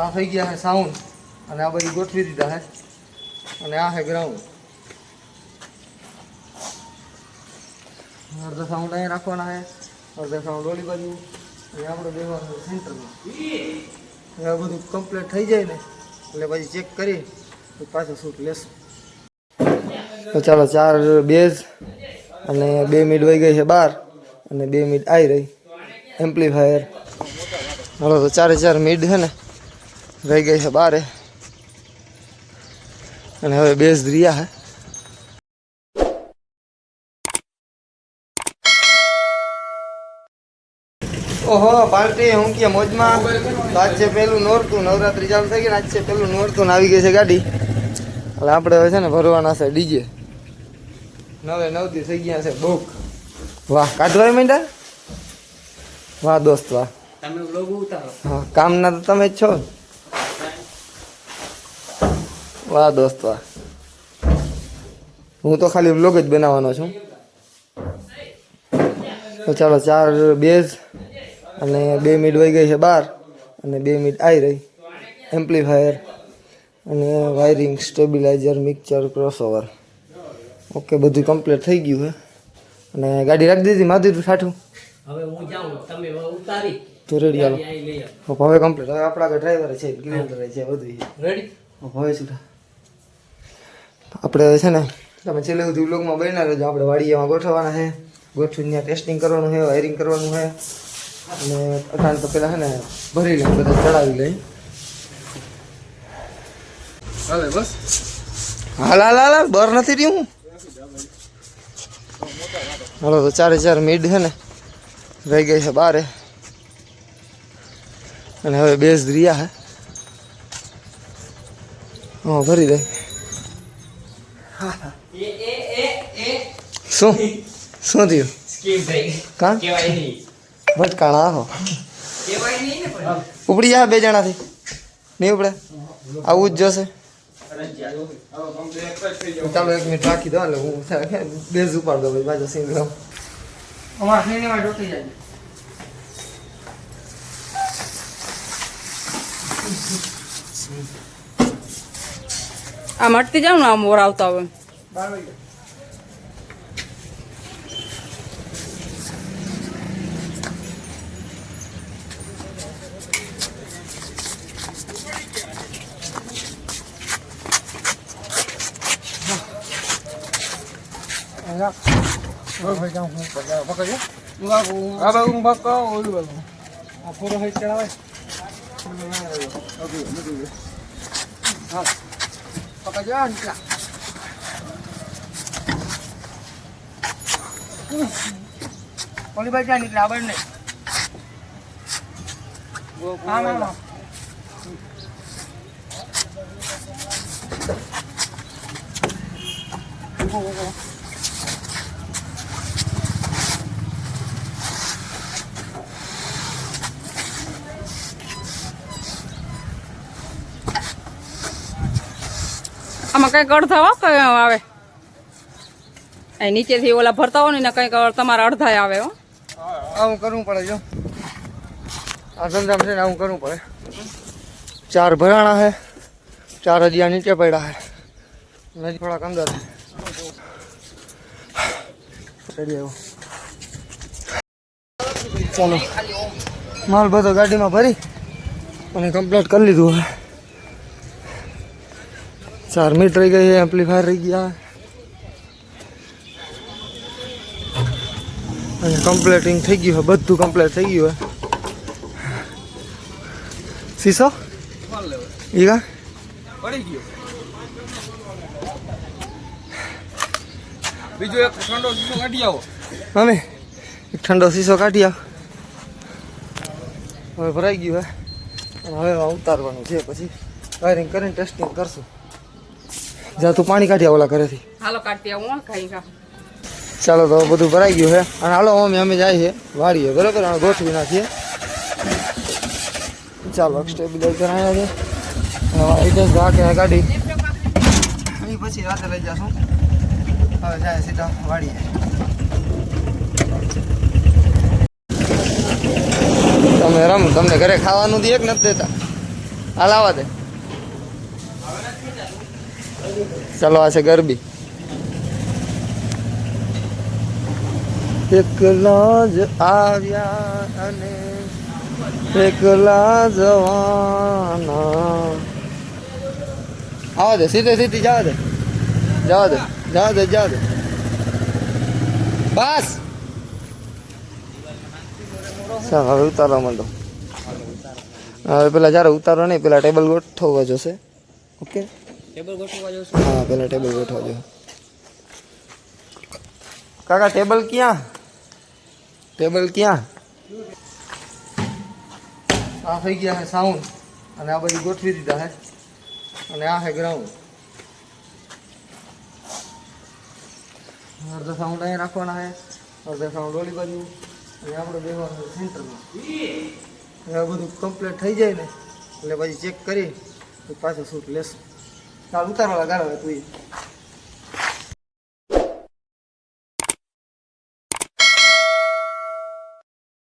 આ થઈ ગયા છે સાઉન્ડ. અને આ બધી ગોઠવી દીધા છે અને આ છે ગ્રાઉન્ડ અડધા સાઉન્ડ અહીંયા રાખવાના છે અડધા સાઉન્ડ ઓલી બાજુ. અને આપણે દેવાનું છે સેન્ટરમાં આ બધું કમ્પ્લીટ થઈ જાય ને, એટલે પછી ચેક કરી તો પાછું શૂટ લેશું. તો ચાલો ચાર બેઝ અને બે મિનિટ વહી ગઈ છે બાર, અને બે મિનિટ આવી રહી. એમ્પ્લીફાયર હાલો, તો ચારે ચાર મિડ છે ને. રહી ગઈ છે બારે. અને હવે બેઝ રહ્યા છે ઓહો પાર્ટી હું કે મોજમાં? તો આજ છે પેલું નોરતું. નવરાત્રી ચાલુ થઈ ગઈ ને આજ છે પેલું નોરતું આવી ગઈ છે ગાડી. એટલે આપણે હવે છે ને ભરવાના છે ડીજે. નવે નવ દી થઈ ગયા છે બુક વાહ કાઢવા માંડ્યા વાહ દોસ્ત વાહ. તમે વ્લોગ ઉતારો. હા કામના તો તમે જ છો. વાહ દોસ્ત વાહ હું તો ખાલી વ્લોગ જ બનાવવાનો છું. તો ચાલો ચાર બેઝ અને બે મિનિટ વહી ગઈ છે બાર અને બે મિનિટ આવી રહી. એમ્પ્લીફાયર અને wiring stabiliser mixer crossover okay બધું કમ્પ્લીટ થઈ ગયું છે. અને ગાડી રાખી દીધી માધી તું સાઠું. હવે હું જાઉં તમે ઉતારી. તો રેડી આવો. હવે કમ્પ્લીટ હવે આપણા ડ્રાઈવર છે ક્લિયર છે બધું રેડી હવે છૂટા આપણે છે ને, તમે છેલ્લે સુધી વ્લોગમાં બન્યા રહેજો. આપણે વાડીયામાં ગોઠવવાના છે. ગોઠવીને ત્યાં ટેસ્ટિંગ કરવાનું છે વાયરિંગ કરવાનું છે. અને અટાણ તો પહેલાં છે ને, ભરી લઈ બધા ચડાવી લઈ હાલે, બસ. હાલ હાલ હાલ બર નથી રહ્યું. હાલો, તો ચારે ચાર મિડ છે ને, રહી ગઈ છે બારે. અને હવે બેઝ રહ્યા છે. હા, ભરી દે. શું? શું થયું? કા? ભટકાણા પણ. ઉપડી જા બે જણાથી. નહીં ઉપડે? આવું જ જોશે. ચાલો એક મિનિટ રાખી દો એટલે હું બેઝ ઉપાડ દો ભાઈ બાજુ સિંગ લઉં. અમારા જોતી જાય. આ મટતી જાઉં ને આમ ઓર આવતા હોય. બાર વાગે આ બાજુ પક્કો ઓલું બાજુ આ પૂરો હોય ચડાવાય પકડજો આ નીકળા ઓલી બાજુ ક્યાં નીકળ્યા આગળ નહીં આમ કંઈક અડધા હો, કઈ આવે. અહીં નીચેથી ઓલા ભરતા હોય ને કંઈક તમારા અડધા આવે, હો. આવું કરવું પડે, જો. આ ધંધામ છે ને આવું કરવું પડે. ચાર ભરાણા હે, ચાર હજી નીચે પડ્યા હે. નજીક થોડાક અંદર ચાલો. માલ બધો ગાડીમાં ભરી અને કમ્પ્લીટ કરી લીધું હવે ચાર મિનિટ રહી ગઈ એમ્પ્લીફાયર રહી ગયા. અને કમ્પ્લેટિંગ થઈ ગયું હોય બધું કમ્પ્લેટ થઈ ગયું હોય સીસો? ઈ કા પડી ગયો બીજો એક ઠંડો શીશો કાઢી આવો. મમ્મી એક ઠંડો સીસો કાઢી આવો. હવે ભરાઈ ગયું હે હવે ઉતારવાનું છે પછી. વાયરિંગ કરીને ટેસ્ટિંગ કરશું. જા તું પાણી કાઢી ઓલા ઘરેથી. હાલો કાઢતી આવું ખાઈ ચાલો તો બધું ભરાઈ ગયું છે. અને હાલો અમે અમે જાય છે વાળીએ બરાબર? અને ગોઠવી નાખીએ. ચાલો સ્ટેબિલાઇઝર આવ્યા છે. એટલે રાખે ગાડી. અહીં પછી રાતે લઈ જશું. હવે જાય સીધા વાળીએ. તમે રમ તમને ઘરે ખાવાનું દે કે નથી દેતા. હાલ આવા દે. ચાલો, આ છે ગરબી. એકલા જ આવ્યા અને એકલા જવાના. આવા દે, સીધે સીધી, જવા દે. જવા દે જવા દે જવા દે. બસ! હવે ઉતારવા માંડો. હવે પેલા જ્યારે ઉતારો નહીં, પેલા ટેબલ ગોઠવવા જોશે. ઓકે ટેબલ ગોઠવવા જવું હા, પેલા ટેબલ ગોઠવા જો. કાકા ટેબલ ક્યાં? ટેબલ ક્યાં? આ થઈ ગયા છે સાઉન્ડ અને આ બધી ગોઠવી દીધા છે. અને આ છે ગ્રાઉન્ડ અડધો સાઉન્ડ અહીંયા રાખવાના છે. અડધો સાઉન્ડ ઓલી બાજુ. અને આપણે બેવાનું સેન્ટરમાં આ બધું કમ્પ્લીટ થઈ જાય ને, એટલે પછી ચેક કરી પાછો શૂટ લેશું. Saluta la cara de tu.